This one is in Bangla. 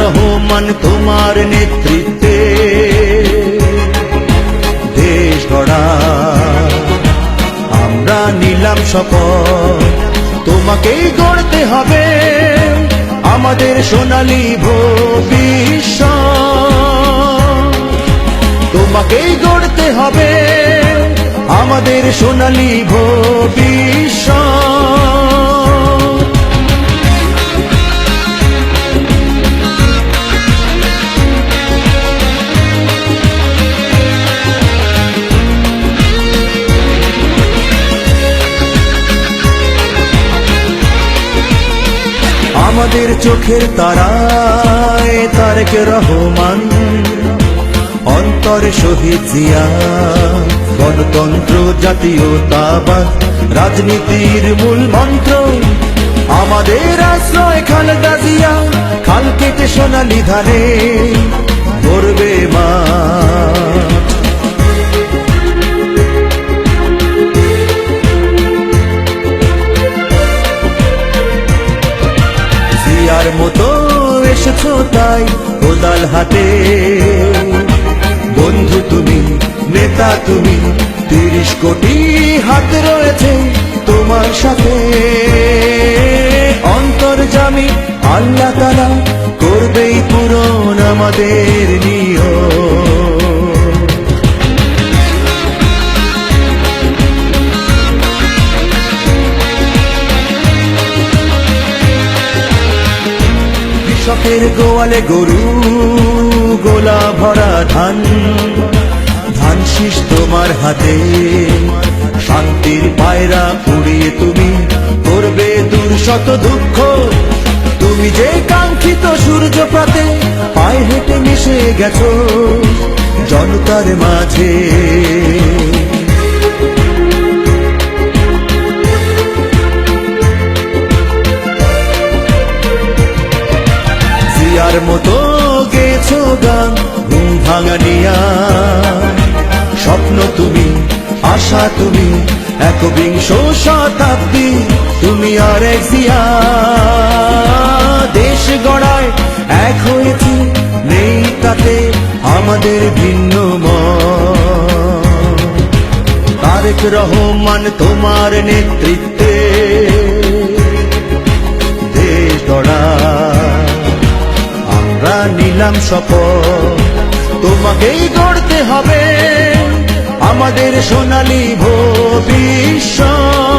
রহমান তোমার নেতৃত্বে। দেশ গড়া, আমরা নিলাম শপথ, তোমাকেই গড়তে হবে আমাদের সোনালী ভবিষ্যৎ তোমাকেই গড়তে হবে আমাদের সোনালী ভবিষ্যৎ আমাদের চোখের তারায় তারেক রহমান। অন্তরে শহীদ জিয়া, গণতন্ত্র জাতীয়তাবাদ, রাজনীতির মূল মন্ত্র। আমাদের আশ্রয় খালেদা জিয়া, খাল কেটে সোনালি ধারে করবে মা। এসেছ তাই কোদাল হাতে। বন্ধু তুমি, নেতা তুমি, তিরিশ কোটি হাত রয়েছে তোমার সাথে। অন্তর্জামী আল্লাহ তালা করবেই পূরণ আমাদের নিয়ম কৃষকের গোয়ালে গরু, গোলা ভরা ধান। ধান শীষ তোমার হাতে, শান্তির পায়রা উড়িয়ে তুমি করবে দূর শত দুঃখ। তুমি যে কাঙ্ক্ষিত সূর্য প্রাতে পায়ে হেঁটে মিশে গেছো, জনতার মাঝে। ভাঙানিয়া। স্বপ্ন তুমি, আশা তুমি, একবিংশ শতাব্দী, তুমি আর এক জিয়া। দেশ গড়ায় এক হয়েছি, নেই তাতে আমাদের ভিন্ন তারেক রহমান তোমার নেতৃত্বে দেশ গড়া। আমরা নিলাম শপথ। তোমাকেই গড়তে হবে আমাদের সোনালী ভবিষ্যৎ